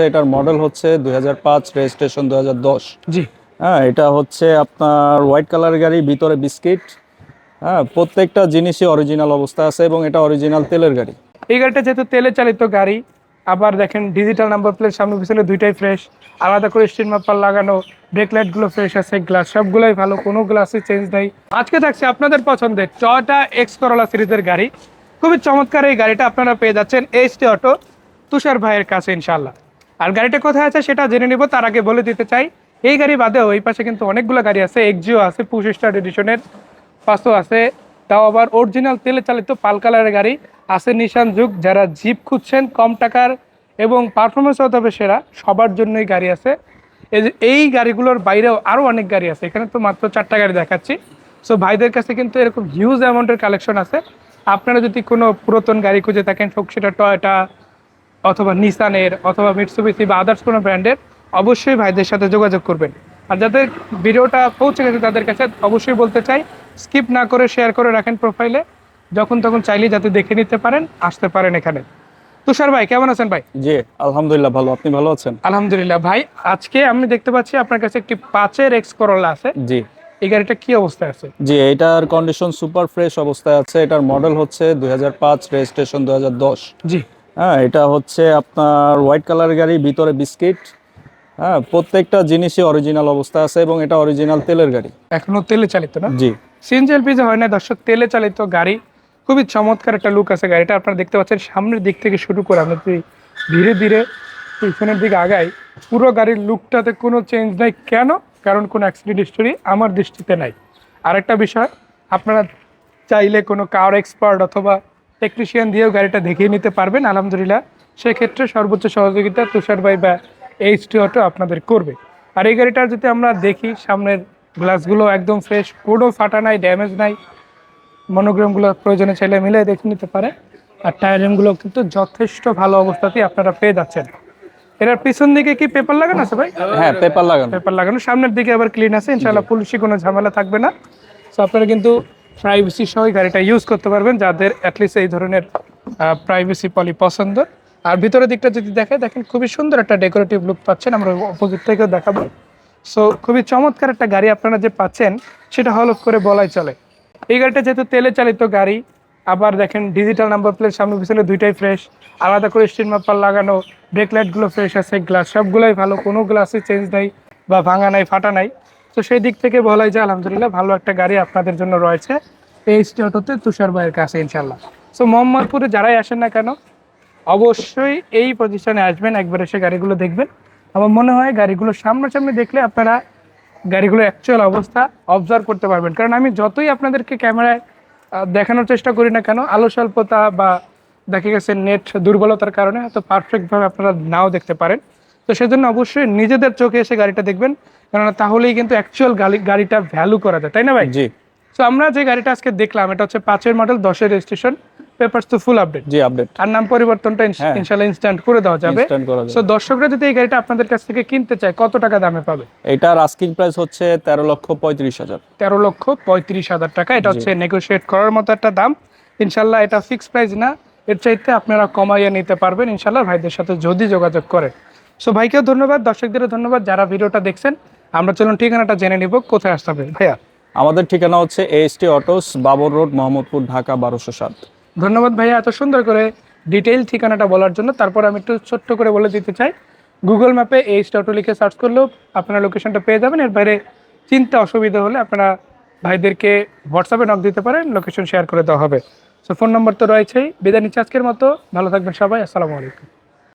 আছে এটার মডেল হচ্ছে দুই রেজিস্ট্রেশন দু জি। হ্যাঁ এটা হচ্ছে আপনার হোয়াইট কালার গাড়ি ভিতরে বিস্কিট হ্যাঁ প্রত্যেকটা জিনিসই অরিজিনাল অবস্থা আছে এবং এটা অরিজিনাল তেলের গাড়ি। এই গাড়িটা যেহেতু তেলে চালিত গাড়ি আবার দেখেন ডিজিটাল নাম্বার প্লেট সামনে পিছনে দুইটাই ফ্রেশ আলাদা করে স্টিল মাপার লাগানো ব্রেক লাইটগুলো ফ্রেশ আছে গ্লাস সবগুলোই ভালো কোনো গ্লাসই চেঞ্জ নেই। আজকে থাকছে আপনাদের পছন্দের টয়টা এক্স করোলা সিরিজের গাড়ি। খুবই চমৎকার এই গাড়িটা আপনারা পেয়ে যাচ্ছেন এইচ টি অটো তুষার ভাইয়ের কাছে ইনশাল্লাহ আর গাড়িটা কোথায় আছে সেটা জেনে নিব, তার আগে বলে দিতে চাই, এই গাড়ি বাদেও এই পাশে কিন্তু অনেকগুলো গাড়ি আছে এক্সিও আছে পুশ স্টার এডিশনের পাঁচও আছে, তাও আবার অরিজিনাল তেলে চালিত পাল কালারের গাড়ি আছে নিশান যুগ, যারা জিপ খুঁজছেন, কম টাকার এবং পারফরমেন্স হতে হবে সেরা, সবার জন্যই গাড়ি আছে। এই যে, এই গাড়িগুলোর বাইরেও আরও অনেক গাড়ি আছে, এখানে তো মাত্র চারটা গাড়ি দেখাচ্ছি। সো ভাইদের কাছে কিন্তু এরকম হিউজ অ্যামাউন্টের কালেকশন আছে। আপনারা যদি কোনো পুরাতন গাড়ি খুঁজে থাকেন হোক সেটা টয়টা অথবা নিসানের অথবা মিটসুবিসি বা আদার্স কোনো ব্র্যান্ডের অবশ্যই ভাইদের সাথে যোগাযোগ করবেন। আর যাদের ভিডিওটা পৌঁছে গেছে তাদের কাছে অবশ্যই বলতে চাই স্কিপ না করে শেয়ার করে রাখেন প্রোফাইলে যখন তখন চাইলে যাতে দেখে নিতে পারেন আসতে পারেন এখানে। তুষার ভাই কেমন আছেন ভাই? জি আলহামদুলিল্লাহ ভালো। আপনি ভালো আছেন? আলহামদুলিল্লাহ ভাই আজকে আমি দেখতে পাচ্ছি আপনার কাছে একটি পাঁচের এক্স করোলা আছে। জি। এই গাড়িটা কি অবস্থায় আছে? জি এটার কন্ডিশন সুপার ফ্রেশ অবস্থায় আছে। এটার মডেল হচ্ছে দুই রেজিস্ট্রেশন দুই হাজার দশ। জি। হ্যাঁ এটা হচ্ছে আপনার হোয়াইট কালারের গাড়ি ভিতরে বিস্কিট। হ্যাঁ প্রত্যেকটা জিনিসই অরিজিনাল অবস্থা আছে এবং এটা অরিজিনাল তেলের গাড়ি। এখনও তেলে চালিত না? জি। সিএনজি এলপিজি হয় না দর্শক তেলে চালিত গাড়ি। খুবই চমৎকার একটা লুক আছে গাড়িটা। আপনারা দেখতে পাচ্ছেন সামনের দিক থেকে শুরু করে আমরা যদি ধীরে ধীরে পিছনের দিকে আগাই পুরো গাড়ির লুকটাতে কোনো চেঞ্জ নাই। কেন? কারণ কোনো অ্যাক্সিডেন্ট হিস্টোরি আমার দৃষ্টিতে নাই। আরেকটা বিষয় আপনারা চাইলে কোনো কার এক্সপার্ট অথবা টেকনিশিয়ান দিয়েও গাড়িটা দেখিয়ে নিতে পারবেন আলহামদুলিল্লাহ। সেক্ষেত্রে সর্বোচ্চ সহযোগিতা তুষার ভাই বা এইচ টি অটো আপনাদের করবে। আর এই গাড়িটার যদি আমরা দেখি সামনের গ্লাসগুলো একদম ফ্রেশ কোনো ফাটা নাই ড্যামেজ নাই মনোগ্রামগুলো প্রয়োজনে চাইলে মিলে দেখে নিতে পারে। আর টায়ারিংগুলো কিন্তু যথেষ্ট ভালো অবস্থাতেই আপনারা পেয়ে যাচ্ছেন। এটার পিছন দিকে কি পেপার লাগানো আছে ভাই? হ্যাঁ পেপার লাগানো। পেপার লাগানো। সামনের দিকে আবার ক্লিন আছে ইনশাআল্লাহ পুলিশি কোনো ঝামেলা থাকবে না। সো আপনারা কিন্তু প্রাইভেসি সহ গাড়িটা ইউজ করতে পারবেন যাদের অ্যাটলিস্ট এই ধরনের প্রাইভেসি পলি পছন্দ। আর ভিতরের দিকটা যদি দেখে, দেখেন খুবই সুন্দর একটা ডেকোরেটিভ লুক পাচ্ছেন, আমরা অপোজিট থেকেও দেখাবো। সো খুবই চমৎকার একটা গাড়ি আপনারা যে পাচ্ছেন, সেটা হলফ করে বলাই চলে। এই গাড়িটা যেহেতু তেলে চালিত গাড়ি, আবার দেখেন ডিজিটাল নাম্বার প্লেট সামনে পিছনে দুইটাই ফ্রেশ আলাদা করে স্টিল মাপার লাগানো ব্রেক লাইটগুলো ফ্রেশ আছে গ্লাস সবগুলোই ভালো, কোনো গ্লাসই চেঞ্জ নাই বা ভাঙা নাই, ফাটা নাই। তো সেই দিক থেকে বলাই যায়, আলহামদুলিল্লাহ, ভালো একটা গাড়ি আপনাদের জন্য রয়েছে এইচটি অটোতে তুষার ভাইয়ের কাছে ইনশাল্লাহ সো মোহাম্মদপুরে যারাই আসেন না কেন, অবশ্যই এই প্রতিষ্ঠানে আসবেন, একবার এসে গাড়িগুলো দেখবেন। আমার মনে হয় গাড়িগুলো সামনাসামনি দেখলে আপনারা গাড়িগুলো অ্যাকচুয়াল অবস্থা অবজার্ভ করতে পারবেন। কারণ আমি যতই আপনাদেরকে ক্যামেরায় দেখানোর চেষ্টা করি না কেন আলো স্বল্পতা বা দেখা গেছে নেট দুর্বলতার কারণে হয়তো পারফেক্টভাবে আপনারা নাও দেখতে পারেন। তো সেজন্য অবশ্যই নিজেদের চোখে এসে গাড়িটা দেখবেন। কেননা তাহলেই কিন্তু অ্যাকচুয়াল গাড়ি গাড়িটা ভ্যালু করা যায় তাই না ভাই? জি। তো আমরা যে গাড়িটা আজকে দেখলাম এটা হচ্ছে পাঁচের মডেল দশের রেজিস্ট্রেশন পেপারস তো ফুল আপডেট জি আপডেট আর নাম পরিবর্তনটা হ্যাঁ। ইনশাল্লাহ ইনস্ট্যান্ট করে দেওয়া যাবে। সো দর্শকরা যদি এই গাড়িটা আপনাদের কাছ থেকে কিনতে চায় কত টাকা দামে পাবে? এটার আস্কিং প্রাইস হচ্ছে তেরো লক্ষ পঁয়ত্রিশ হাজার। তেরো লক্ষ পঁয়ত্রিশ হাজার টাকা। এটা হচ্ছে নেগোশিয়েট করার মতো একটা দাম। ইনশাল্লাহ এটা ফিক্স প্রাইস না। এর চাইতে আপনারা কমাইয়ে নিতে পারবেন। ইনশাল্লাহ ভাইদের সাথে যদি যোগাযোগ করেন সো ভাইকেও ধন্যবাদ দর্শকদেরও ধন্যবাদ যারা ভিডিওটা দেখছেন। আমরা চলুন ঠিকানাটা জেনে নিব কোথায় আসতে হবে ভাইয়া? আমাদের ঠিকানা হচ্ছে AST autos Babar road Mohammadpur Dhaka বারোশো সাত। ধন্যবাদ ভাইয়া এত সুন্দর করে ডিটেইল ঠিকানাটা বলার জন্য। তারপর আমি একটু ছোট্ট করে বলে দিতে চাই গুগল ম্যাপে এই অটো লিখে সার্চ করলেও আপনারা লোকেশনটা পেয়ে যাবেন। এর বাইরে চিন্তা অসুবিধা হলে আপনারা ভাইদেরকে হোয়াটসঅ্যাপে নক দিতে পারেন লোকেশন শেয়ার করে দেওয়া হবে। সো ফোন নম্বর তো রয়েছেই। বিদায় নিচ্ছে আজকের মতো। ভালো থাকবেন সবাই আসসালামু আলাইকুম।